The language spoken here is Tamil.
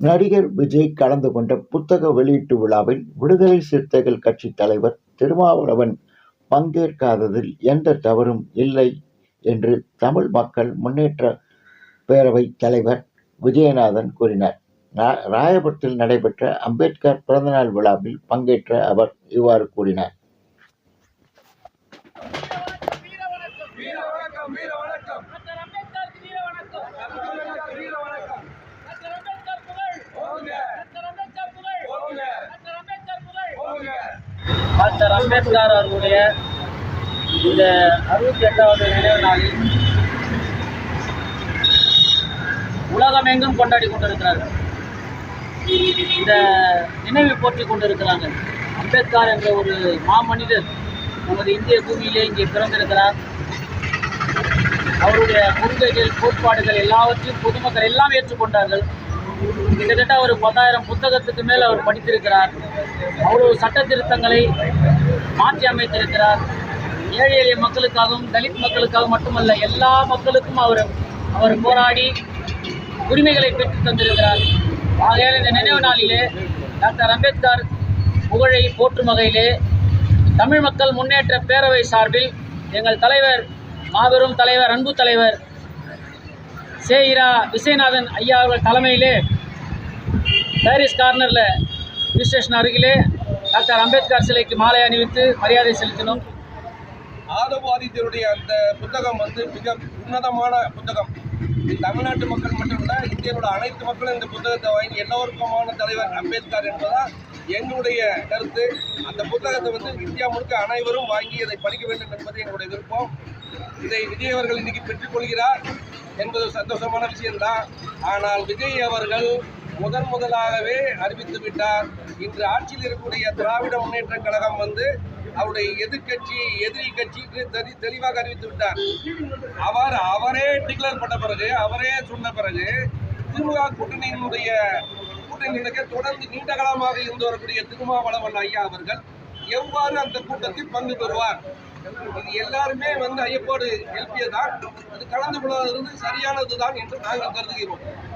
நடிகர் விஜய் கலந்து கொண்ட புத்தக வெளியீட்டு விழாவில் விடுதலை சிறுத்தைகள் கட்சி தலைவர் திருமாவளவன் பங்கேற்காததில் எந்த தவறும் இல்லை என்று தமிழ் மக்கள் முன்னேற்ற பேரவை தலைவர் விஜயநாதன் கூறினார். ரா- ராயபுரத்தில் நடைபெற்ற அம்பேத்கர் பிறந்தநாள் விழாவில் பங்கேற்ற அவர் இவ்வாறு கூறினார். வீர வணக்கம் வீர வணக்கம் வீர வணக்கம் டாக்டர் அம்பேத்கருக்கு வீர வணக்கம் தமிழர்களுக்கு வீர வணக்கம் டாக்டர் அம்பேத்கர் புகழ் போங்க டாக்டர் அம்பேத்கர் புகழ் போங்க டாக்டர் அம்பேத்கர் புகழ் போங்க டாக்டர் அம்பேத்கர் அவர்களுடைய இந்த அறுபத்தி எட்டாவது நினைவு நாளில் உலகமெங்கும் கொண்டாடி கொண்டிருக்கிறார்கள். இந்த நினைவை போற்றிக் கொண்டிருக்கிறாங்க. அம்பேத்கர் என்ற ஒரு மாமனிதர் நமது இந்திய பூமியிலே இங்கே பிறந்திருக்கிறார். அவருடைய கொள்கைகள் கோட்பாடுகள் எல்லாவற்றையும் பொதுமக்கள் எல்லாம் ஏற்றுக்கொண்டார்கள். கிட்டத்தட்ட ஒரு பத்தாயிரம் புத்தகத்துக்கு மேல் அவர் படித்திருக்கிறார். அவ்வளவு சட்ட திருத்தங்களை மாற்றி அமைத்திருக்கிறார். ஏழை எளிய மக்களுக்காகவும் தலித் மக்களுக்காகவும் மட்டுமல்ல எல்லா மக்களுக்கும் அவர் அவர் போராடி உரிமைகளை பெற்றுத் தந்திருக்கிறார். ஆகையால் இந்த நினைவு நாளிலே டாக்டர் அம்பேத்கர் புகழை போற்றும் வகையிலே தமிழ் மக்கள் முன்னேற்ற பேரவை சார்பில் எங்கள் தலைவர் மாபெரும் தலைவர் அன்பு தலைவர் சேயிரா இரா விசயநாதன் ஐயா அவர்கள் தலைமையிலே பாரிஸ் கார்னரில் போலீஸ் ஸ்டேஷன் அருகிலே டாக்டர் அம்பேத்கர் சிலைக்கு மாலை அணிவித்து மரியாதை செலுத்தினோம். ஆதபாதித்தருடைய அந்த புத்தகம் வந்து மிக உன்னதமான புத்தகம். இது தமிழ்நாட்டு மக்கள் மட்டுமல்ல இந்தியாவோட அனைத்து மக்களும் இந்த புத்தகத்தை வாங்கி எல்லோருக்குமான தலைவர் அம்பேத்கர் என்பதால் எங்களுடைய கருத்து. அந்த புத்தகத்தை வந்து இந்தியா முழுக்க அனைவரும் வாங்கி அதை படிக்க வேண்டும் என்பது எங்களுடைய விருப்பம். இதை விஜய் அவர்கள் இன்னைக்கு பெற்றுக்கொள்கிறார் என்பது சந்தோஷமான விஷயம்தான். ஆனால் விஜய் அவர்கள் முதன் முதலாகவே அறிவித்து விட்டார். இன்று ஆட்சியில் இருக்கக்கூடிய திராவிட முன்னேற்ற கழகம் வந்து அவருடைய எதிர்க்கட்சி எதிரி கட்சி என்று தெளி- தெளிவாக அறிவித்து விட்டார். அவர் அவரே டிக்ளேர் பண்ண பிறகு அவரே சொன்ன பிறகு திமுக கூட்டணியினுடைய கூட்டணியினருக்கு தொடர்ந்து நீண்ட காலமாக இருந்து வரக்கூடிய திருமாவளவன் ஐயா அவர்கள் எவ்வாறு அந்த கூட்டத்தில் பங்கு பெறுவார்? இது எல்லாருமே வந்து ஐயப்பாடு எழுப்பியதான் அது கலந்து கொள்வதிலிருந்து சரியானதுதான் என்று நாங்கள் கருதுகிறோம்.